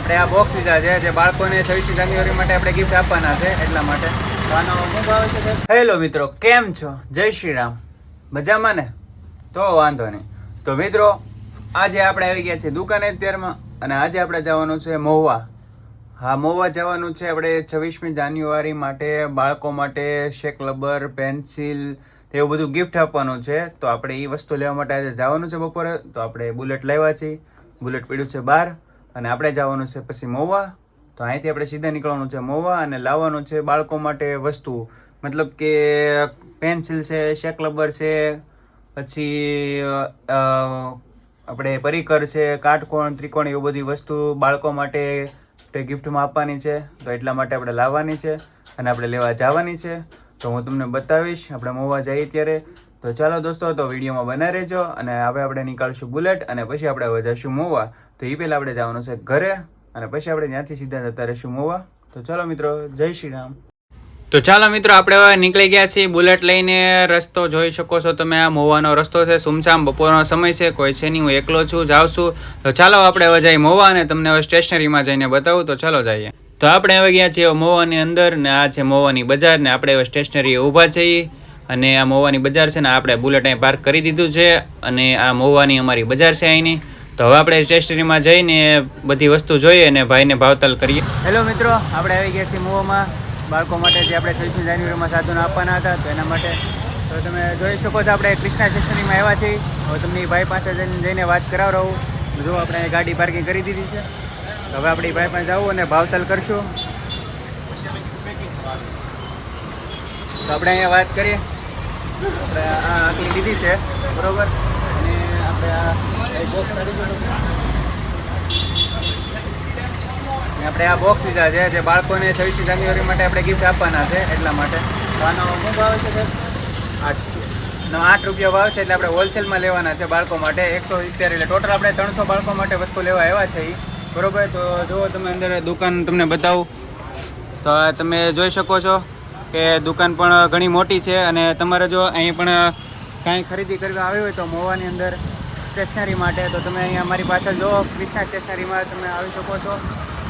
આપણે આ બોક્સ લીધા છે જે બાળકોને છવ્વીસમી જાન્યુઆરી માટે આપણે ગિફ્ટ આપવાના છે એટલા માટે. આનો શું ભાવ છે? હેલો મિત્રો, કેમ છો? જય શ્રી રામ. મજામાં ને? તો વાંધો નહીં. તો મિત્રો, આજે આપણે આવી ગયા છીએ દુકાને અત્યારમાં અને આજે આપણે જવાનું છે મહુવા. હા, મહુવા જવાનું છે આપણે છવ્વીસમી જાન્યુઆરી માટે, બાળકો માટે, શેક રબર પેન્સિલ એવું બધું ગિફ્ટ આપવાનું છે. તો આપણે એ વસ્તુ લેવા માટે આજે જવાનું છે બપોરે. તો આપણે બુલેટ લાવ્યા છીએ. બુલેટ પીડ્યું છે બહાર. અને આપણે જવાનું છે પછી મહુવા તો અહીંથી આપણે સીધા નીકળવાનું છે મહુવા અને લાવવાનું છે બાળકો માટે વસ્તુ. મતલબ કે પેન્સિલ છે શેકલબર છે, પછી આપણે પરિકર છે, કાટકોણ, ત્રિકોણ એવું બધી વસ્તુ બાળકો માટે ગિફ્ટમાં આપવાની છે. તો એટલા માટે આપણે લાવવાની છે અને આપણે લેવા જવાની છે. તો હું તમને બતાવીશ આપણે મોવા જઈએ ત્યારે. તો ચાલો દોસ્તો, તો વિડીયોમાં બના રહેજો અને હવે આપણે નીકાળશું બુલેટ અને પછી આપણે જઈશું મોવા. તો એ પહેલાં આપણે જવાનું છે ઘરે અને પછી આપણે ત્યાંથી સીધા જતા રહીશું મોવા. તો ચાલો મિત્રો, જય શ્રી રામ. તો ચાલો મિત્રો, આપણે હવે નીકળી ગયા છીએ બુલેટ લઈને. રસ્તો જોઈ શકો છો તમે, આ મોવાનો રસ્તો છે. સુમસામ બપોરનો સમય છે, કોઈ છે નહીં, હું એકલો છું, જાઉં છું. તો ચાલો આપણે હવે જઈએ મોવા અને તમને હવે સ્ટેશનરીમાં જઈને બતાવું. તો ચાલો જઈએ. તો આપણે હવે ગયા છીએ મોવાની અંદર ને આ છે મોવાની બજાર ને આપણે હવે સ્ટેશનરી ઊભા છીએ. અને આ મોવાની બજાર છે ને આપણે બુલેટ અહીં પાર્ક કરી દીધું છે. અને આ મોવાની અમારી બજાર છે અહીંની. તો હવે આપણે સ્ટેશનરીમાં જઈને બધી વસ્તુ જોઈએ અને ભાઈને ભાવતાલ કરીએ. હેલો મિત્રો, આપણે આવી ગયા છીએ મૂવોમાં. બાળકો માટે જે આપણે છવ્વીસમી જાન્યુઆરીમાં સાધનો આપવાના હતા, તો એના માટે તો તમે જોઈ શકો છો આપણે ક્રિષ્ના સ્ટેશનરીમાં આવ્યા છીએ. હવે તમને ભાઈ પાસે જઈને વાત રહું જો આપણે ગાડી પાર્કિંગ કરી દીધી છે. હવે આપણે ભાઈ પાસે જવું અને ભાવતાલ કરશું. તો આપણે અહીંયા વાત કરીએ. આપણે આ આખલી લીધી છે, બરોબર? અને આપણે આ બોક્સ આપણે આ બોક્સ લીધા છે, જે બાળકોને છવ્વીસમી જાન્યુઆરી માટે આપણે ગિફ્ટ આપવાના છે, એટલા માટે. તો આનો શું ભાવ છે સાહેબ? આઠ નો આઠ રૂપિયા ભાવ છે એટલે આપણે હોલસેલમાં લેવાના છે બાળકો માટે એકસો સિત્તેર એટલે ટોટલ આપણે ત્રણસો બાળકો માટે વસ્તુ લેવા આવ્યા છે એ બરોબર? તો જુઓ તમે અંદર દુકાન તમને બતાવું. તો તમે જોઈ શકો છો. કે દુકાન પણ ઘણી મોટી છે અને તમારે જો અહીં પણ કાંઈ ખરીદી કરવા આવી હોય તો મોવાની અંદર સ્ટેશનરી માટે, તો તમે અહીંયા અમારી પાછળ જો કૃષ્ણા સ્ટેશનરીમાં તમે આવી શકો છો.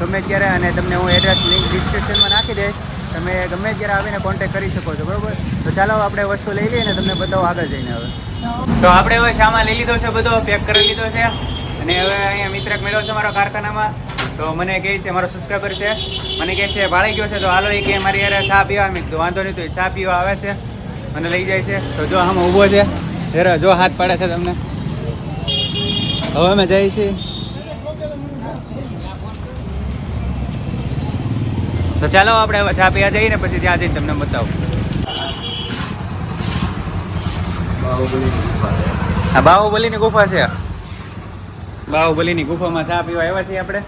ગમે ત્યારે, અને તમને હું એડ્રેસ લિંક ડિસ્ક્રિપ્શનમાં નાખી દઈશ. તમે ગમે ત્યારે આવીને કોન્ટેક્ટ કરી શકો છો, બરોબર? તો ચાલો, આપણે વસ્તુ લઈ લઈએ ને તમને બતાવો આગળ જઈને હવે. તો આપણે હવે સામાન લઈ લીધો છે બધો, પેક કરી લીધો છે. અને હવે અહીંયા મિત્રક મેળો છે મારા કારખાનામાં. તો મને કહે છે, મારો સબસ્ક્રાઈબર છે, મને કહે છે, ભાળી ગયો છે, તો હાલો એ કે મારી યાર ચા પીવા. મેં કીધું, વાંધો નહીં, તો એ ચા પીવા આવે છે. મને લઈ જાય છે. તો જો આમ ઊભો છે. જરા જો હાથ પાડે છે તમને. હવે અમે જઈએ છીએ. તો ચાલો આપણે હવે ચા પીવા જઈએ ને, પછી ત્યાં જઈને તમને બતાવું. બાહુબલીની ગુફા છે. બાહુબલીની ગુફામાં ચા પીવા આવ્યા છીએ આપણે.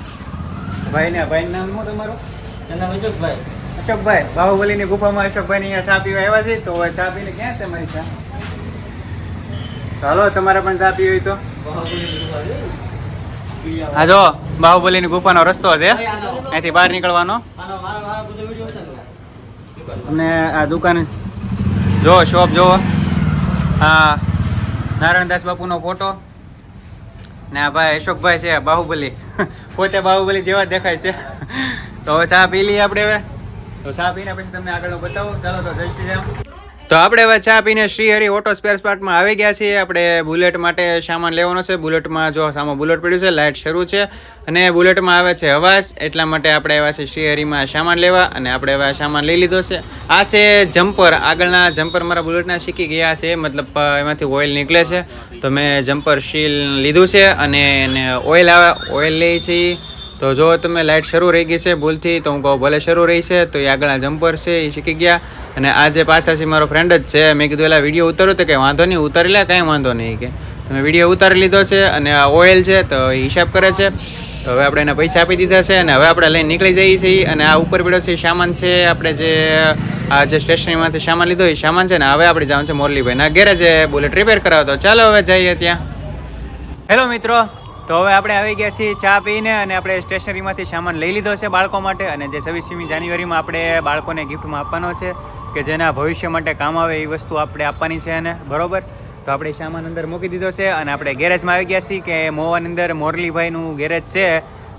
ભાઈને ભાઈ નામ શું તમારું? અશોકભાઈ. અશોકભાઈ. બાહુબલીની ગુફામાં અશોકભાઈ અહીંયા ચા પીવા આવ્યા છે. તો ચા પીને ક્યાં છે મારી ચા? ચાલો તમારે પણ ચા પીવી હોય તો. હા જો બાહુબલીની ગુફાનો રસ્તો છે. અહીંથી બહાર નીકળવાનો. અને આ દુકાન જો શોપ જોવો. હા નારાયણદાસ બાપુનો ફોટો ને આ ભાઈ અશોકભાઈ છે બાહુબલી. પોતે બાહુબલી જેવા દેખાય છે. તો હવે ચા પી લઈએ આપણે હવે. તો ચા પીને પછી તમને આગળ બતાવો. ચાલો તો જય શ્રી રામ. તો આપણે હવે ચા પીને શ્રી હરિ ઓટો સ્પેર સ્પાર્ટમાં આવી ગયા છીએ. આપણે બુલેટ માટે સામાન લેવાનો છે. બુલેટમાં જો સામો બુલેટ પડ્યું છે લાઇટ શરૂ છે અને બુલેટમાં આવે છે અવાજ. એટલા માટે આપણે આવ્યા છે શ્રી હરિમાં સામાન લેવા અને આપણે હવે સામાન લઈ લીધો છે. આ છે જમ્પર. આગળના જમ્પર મારા બુલેટના શીખી ગયા છે. મતલબ એમાંથી ઓઇલ નીકળે છે. તો મેં જમ્પર શીલ લીધું છે અને એને ઓઇલ આવે, ઓઇલ લઈ છે. ઈ. તો જો તમે લાઇટ શરૂ રહી ગઈ છે ભૂલથી, તો હું કહું ભલે શરૂ રહી છે, તો એ આગળના જમ્પર છે, એ શીખી ગયા. અને આ જે છે, મારો ફ્રેન્ડ જ છે. મેં કીધું, એલા વીડિયો ઉતારો તો કે વાંધો નહીં, ઉતારી લે, કાંઈ વાંધો નહીં. કે તમે વીડિયો ઉતારી લીધો છે અને આ ઓઇલ છે, તો એ હિસાબ કરે છે. તો હવે આપણે એને પૈસા આપી દીધા છે અને હવે આપણે લઈને નીકળી જઈએ છીએ. અને આ ઉપર પડ્યો છે સામાન છે, આપણે જે, આ જે સ્ટેશનરીમાંથી સામાન લીધો એ સામાન છે ને હવે આપણે જવાનું છે મોરલીભાઈના ગેરેજે બુલેટ રિપેર કરાવતો. ચાલો હવે જઈએ ત્યાં. હેલો મિત્રો. તો હવે આપણે આવી ગયા છીએ ચા પીને અને આપણે સ્ટેશનરીમાંથી સામાન લઈ લીધો છે બાળકો માટે અને જે છવ્વીસમી જાન્યુઆરીમાં આપણે બાળકોને ગિફ્ટમાં આપવાનો છે કે જેના ભવિષ્ય માટે કામ આવે એ વસ્તુ આપણે આપવાની છે એને, બરોબર? તો આપણે સામાન અંદર મૂકી દીધો છે અને આપણે ગેરેજમાં આવી ગયા છીએ કે મોવાની અંદર મોરલીભાઈનું ગેરેજ છે,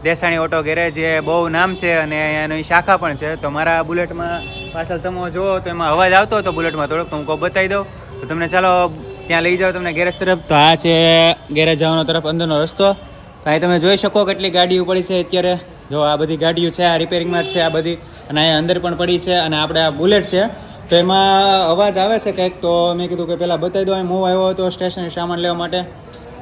દેસાણી ઓટો ગેરેજ એ બહુ નામ છે અને એની શાખા પણ છે. તો મારા બુલેટમાં પાછળ તમે જુઓ તો એમાં અવાજ આવતો હતો બુલેટમાં થોડોક તો હું કહું બતાવી દઉં. તો તમને ચાલો ત્યાં લઈ જાઓ તમને ગેરેજ તરફ. તો આ છે ગેરેજ જવાનો તરફ અંદરનો રસ્તો. તો અહીં તમે જોઈ શકો કેટલી ગાડીઓ પડી છે અત્યારે. જો આ બધી ગાડીઓ છે, આ રિપેરિંગમાં જ છે આ બધી. અને અહીંયા અંદર પણ પડી છે અને આપણે આ બુલેટ છે. તો એમાં અવાજ આવે છે કંઈક. તો મેં કીધું કે પહેલાં બતાવી દો હું આવ્યો હતો સ્ટેશનરી સામાન લેવા માટે.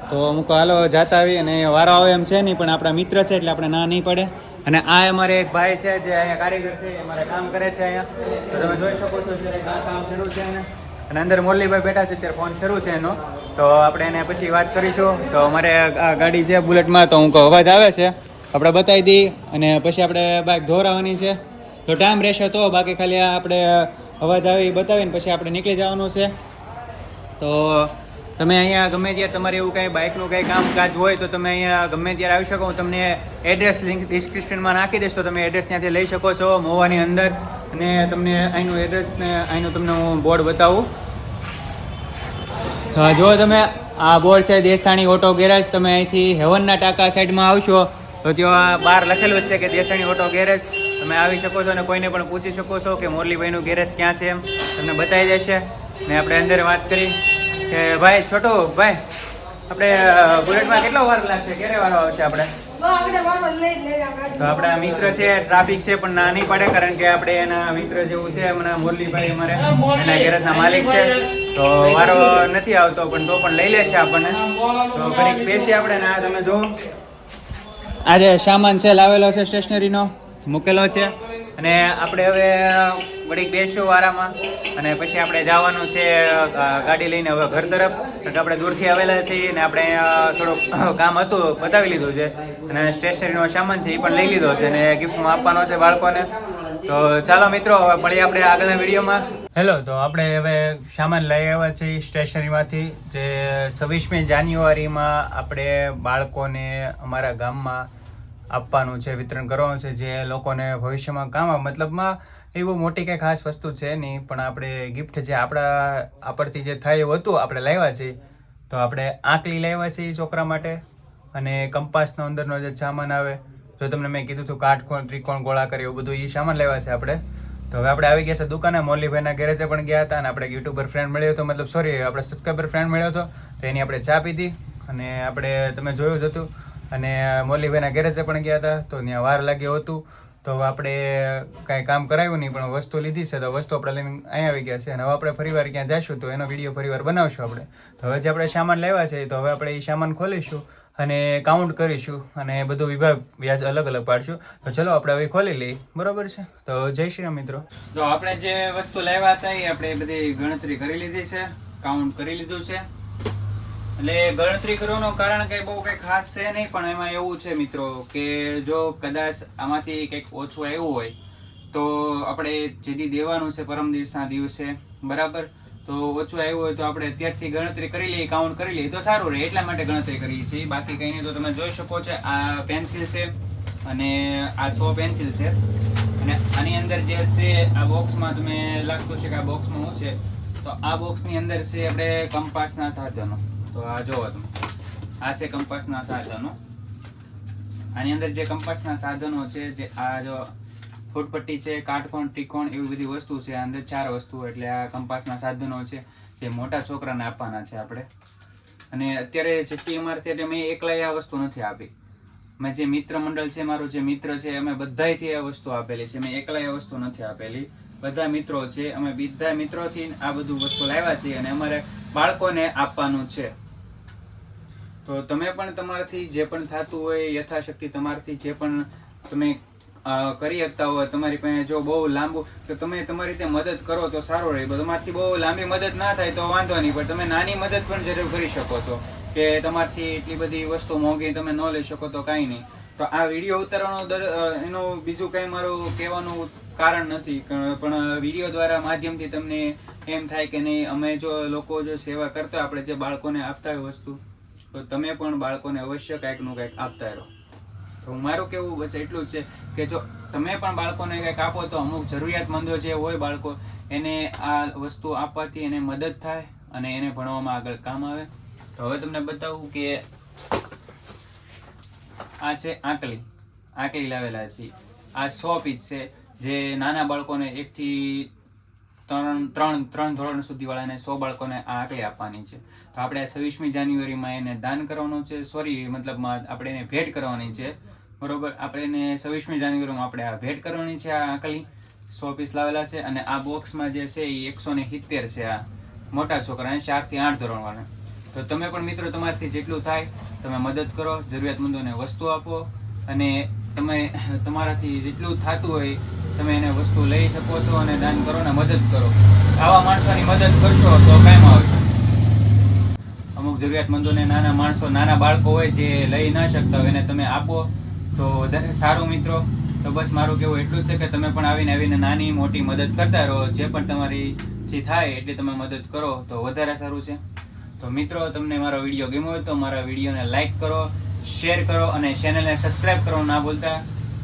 તો અમુક હાલો જાતા આવી અને વારો આવે એમ છે નહીં, પણ આપણા મિત્ર છે એટલે આપણે ના નહીં પડે. અને આ અમારે એક ભાઈ છે જે અહીંયા કારીગર છે અમારે કામ કરે છે અહીંયા. તો તમે જોઈ શકો છો કામ શરૂ છે એને અને અંદર મોરલીભાઈ બેઠા છે, અત્યારે ફોન શરૂ છે એનો. તો આપણે એને પછી વાત કરીશું. તો અમારે આ ગાડી છે બુલેટમાં, તો હું કહું, અવાજ આવે છે? આપણે બતાવી દઈ અને પછી આપણે બાઇક ધોરાવાની છે. તો ટાઈમ રહેશે તો, બાકી ખાલી આપણે અવાજ આવે એ બતાવીને પછી આપણે નીકળી જવાનું છે. તો તમે અહીંયા ગમે ત્યારે તમારે એવું કાંઈ બાઇકનું કાંઈ કામકાજ હોય તો તમે અહીંયા ગમે ત્યારે આવી શકો. હું તમને એડ્રેસ લિંક ડિસ્ક્રિપ્શનમાં નાખી દઈશ તો તમે એડ્રેસ ત્યાંથી લઈ શકો છો મોવાની અંદર. અને તમને અહીંનું એડ્રેસ ને અહીંનું તમને હું બોર્ડ બતાવું. જો તમે, આ બોર્ડ છે દેસાણી ઓટો ગેરેજ તમે અહીંથી હેવનના ટાંકા સાઈડમાં આવશો તો ત્યાં બહાર લખેલું જ છે કે દેસાણી ઓટો ગેરેજ તમે આવી શકો છો અને કોઈને પણ પૂછી શકો છો કે મોરલીભાઈનું ગેરેજ ક્યાં છે એમ. તમને બતાવી દેશે. ને આપણે અંદર વાત કરી. કે ભાઈ છોટો ભાઈ આપણે બુલેટમાં કેટલો વાર લાગશે? ક્યારે વારો આવશે આપણે? તો આપણા મિત્ર છે ટ્રાફિક છે પણ ના નહીં પડે કારણ કે આપણે એના મિત્ર જેવું છે હમણાં મુરલીભાઈ અમારે એના ગેરેજના માલિક છે. તો વારો નથી આવતો પણ તો પણ લઈ લેશે આપણને. તો ઘડીક બેસી આપણે ને આ તમે જો આજે સામાન છે લાવેલો છે સ્ટેશનરીનો મૂકેલો છે. અને આપણે હવે ઘડીક બેસશું વારામાં. અને પછી આપણે જવાનું છે ગાડી લઈને હવે ઘર તરફ. કારણ કે આપણે દૂરથી આવેલા છીએ અને આપણે થોડુંક કામ હતું, બતાવી લીધું છે. અને સ્ટેશનરીનો સામાન છે એ પણ લઈ લીધો છે અને ગિફ્ટમાં આપવાનો છે બાળકોને. તો ચાલો મિત્રો, હવે મળીએ આપણે આગળના વિડીયોમાં. હેલો, તો આપણે હવે સામાન લઈ આવ્યા છીએ સ્ટેશનરીમાંથી. જે છવ્વીસમી જાન્યુઆરીમાં આપણે બાળકોને અમારા ગામમાં આપવાનું છે, વિતરણ કરવાનું છે, જે લોકોને ભવિષ્યમાં કામ મતલબમાં એ બહુ મોટી કંઈ ખાસ વસ્તુ છે નહીં, પણ આપણે ગિફ્ટ જે આપણા આપણથી જે થાય એવું હતું, આપણે લાવ્યા છીએ, તો આપણે આંકલી લાવ્યા છીએ છોકરા માટે. અને કંપાસનો અંદરનો જે સામાન આવે, જો તમને મેં કીધું હતું કાટકોણ ત્રિકોણ ગોળાકાર એવું બધું, એ સામાન લેવા છે આપણે. તો હવે આપણે આવી ગયા છે દુકાને. મોરલીભાઈના ગેરેજે પણ ગયા હતા અને આપણે યુટ્યુબર ફ્રેન્ડ મળ્યો હતો, મતલબ સોરી આપણે સબસ્ક્રાઈબર ફ્રેન્ડ મળ્યો હતો, તો એની આપણે ચા પીધી. અને આપણે, તમે જોયું જ હતું અને મોલીભાઈના ગેરેજે પણ ગયા હતા, તો ત્યાં વાર લાગ્યો હતું. તો આપણે કાંઈ કામ કરાવ્યું નહીં, પણ વસ્તુ લીધી છે, તો વસ્તુ આપણે લઈને અહીંયા આવી ગયા છે. અને હવે આપણે ફરીવાર ક્યાં જઈશું તો એનો વીડિયો ફરીવાર બનાવશું આપણે. તો હવે જે આપણે સામાન લેવા છે, તો હવે આપણે એ સામાન ખોલીશું અને કાઉન્ટ કરીશું અને બધું વિભાગ વ્યાજ અલગ અલગ પાડશું. તો ચલો આપણે હવે ખોલી લઈએ. બરોબર છે? તો જય શ્રી રામ મિત્રો. તો આપણે જે વસ્તુ લાવ્યા હતા એ આપણે બધી ગણતરી કરી લીધી છે કાઉન્ટ કરી લીધું છે. એટલે ગણતરી કરવાનું કારણ કઈ બહુ કઈ ખાસ છે નહીં, પણ એમાં એવું છે મિત્રો કે જો કદાચ આમાંથી કંઈક ઓછું આવ્યું હોય, તો આપણે જેથી દેવાનું છે પરમ દિવસના દિવસે, બરાબર? તો ઓછું આવ્યું હોય તો આપણે અત્યારથી ગણતરી કરી લઈએ કાઉન્ટ કરી લઈએ, તો સારું રહે, એટલા માટે ગણતરી કરીએ છીએ. બાકી કંઈ નહીં, તો તમે જોઈ શકો છો, આ પેન્સિલ છે અને આ સો પેન્સિલ છે. અને આની અંદર જે છે, આ બોક્સમાં તમે લાગતું છે કે આ બોક્સમાં શું છે? તો આ બોક્સની અંદર છે આપણે કંપાસના સાધનો. તો આ જોવો તમે. આ છે કંપાસના સાધનો. આની અંદર જે કંપાસના સાધનો છે, જે આ જો ફૂટપટ્ટી છે, કાટકોણ, ત્રિકોણ એવી બધી વસ્તુ છે, આ અંદર ચાર વસ્તુ એટલે આ કંપાસના સાધનો છે, જે મોટા છોકરાને આપવાના છે આપણે. અને અત્યારે જેટલી અમારે છે મેં એકલાય આ વસ્તુ નથી આપી. મેં જે મિત્ર મંડળ છે, મારું જે મિત્ર છે, અમે બધાયથી આ વસ્તુ આપેલી છે. મેં એકલાય આ વસ્તુ નથી આપેલી. બધા મિત્રો છે, અમે બધા મિત્રોથી આ બધું વસ્તુ લાવ્યા છીએ અને અમારે બાળકોને આપવાનું છે. તો તમે પણ તમારાથી જે પણ થતું હોય, યથાશક્તિ તમારાથી જે પણ તમે કરી શકતા હોય, તમારી પાસે જો બહુ લાંબુ, તો તમે તમારી રીતે મદદ કરો તો સારું રહે. તમારથી બહુ લાંબી મદદ ના થાય તો વાંધો નહીં, પણ તમે નાની મદદ પણ જરૂર કરી શકો છો કે તમારથી એટલી બધી વસ્તુ મોંઘી તમે ન લઈ શકો તો કાંઈ નહીં. તો આ વીડિયો ઉતારવાનો દર એનું બીજું કંઈ મારું કહેવાનું કારણ નથી પણ વીડિયો દ્વારા માધ્યમથી તમને એમ થાય કે નહીં, અમે જો લોકો જો સેવા કરતા આપણે જે બાળકોને આપતા હોય વસ્તુ તો તમે પણ બાળકોને અવશ્ય કાંઈકનું કાંઈક આપતા રહો. તો મારું કેવું બસ એટલું જ છે કે જો તમે પણ બાળકોને કંઈક આપો તો અમુક જરૂરિયાતમંદો જે હોય બાળકો, એને આ વસ્તુ આપવાથી એને મદદ થાય અને એને ભણવામાં આગળ કામ આવે. તો હવે તમને બતાવું કે આ છે આંકલી. આંકલી લાવેલા છીએ આ સો પીસ છે. જે નાના બાળકોને એકથી ત્રણ ત્રણ ત્રણ ધોરણ સુધી વાળાને સો બાળકોને આ આકલી આપવાની છે. તો આપણે છવ્વીસમી જાન્યુઆરીમાં એને દાન કરવાનું છે. સોરી મતલબમાં આપણે એને ભેટ કરવાની છે. બરોબર? આપણે એને છવ્વીસમી જાન્યુઆરીમાં આપણે આ ભેટ કરવાની છે, આ આંકલી. સો પીસ લાવેલા છે અને આ બોક્સમાં જે છે એ એકસો ને સિત્તેર છે આ મોટા છોકરા ચારથી આઠ ધોરણવાળા તો તમે પણ મિત્રો તમારાથી જેટલું થાય, તમે મદદ કરો, જરૂરિયાતમંદોને વસ્તુ આપો અને તમે તમારાથી જેટલું થતું હોય તમે એને વસ્તુ લઈ શકો છો અને દાન કરો ને મદદ કરો. આવા માણસોની મદદ કરશો તો કાયમ આવશે અમુક જરૂરિયાતમંદોને નાના માણસો, નાના બાળકો હોય જે લઈ ના શકતા હોય એને તમે આપો. તો વધારે સારું મિત્રો, તો બસ મારું કેવું એટલું છે કે તમે પણ આવીને આવીને નાની મોટી મદદ કરતા રહો. જે પણ તમારીથી થાય એટલી તમે મદદ કરો, તો વધારે સારું છે. તો મિત્રો, તમને મારો વીડિયો ગમ્યો હોય તો મારા વિડીયોને લાઇક કરો, શેર કરો અને ચેનલને સબસ્ક્રાઇબ કરવાનું ના ભૂલતા.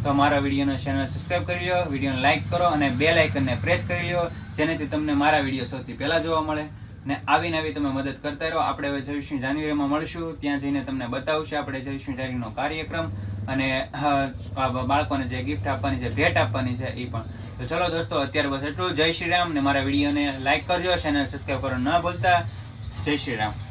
તો મારા વિડીયોને ચેનલ સબસ્ક્રાઇબ કરી લો વિડીયોને લાઇક કરો અને બે લાઇકનને પ્રેસ કરી લો જેનાથી તમને મારા વીડિયો સૌથી પહેલા જોવા મળે. ને આવી તમે મદદ કરતા રહો. આપણે હવે છવ્વીસમી જાન્યુઆરીમાં મળશું. ત્યાં જઈને તમને બતાવશું આપણે છવ્વીસમી જાન્યુઆરીનો કાર્યક્રમ અને બાળકોને જે ગિફ્ટ આપવાની છે, ભેટ આપવાની છે એ પણ. તો ચલો દોસ્તો, અત્યારે બસ એટલું. જય શ્રી રામ ને મારા વિડીયોને લાઇક કરજો. ચેનલ સબસ્ક્રાઈબ કરો ના ભૂલતા. જય શ્રી રામ.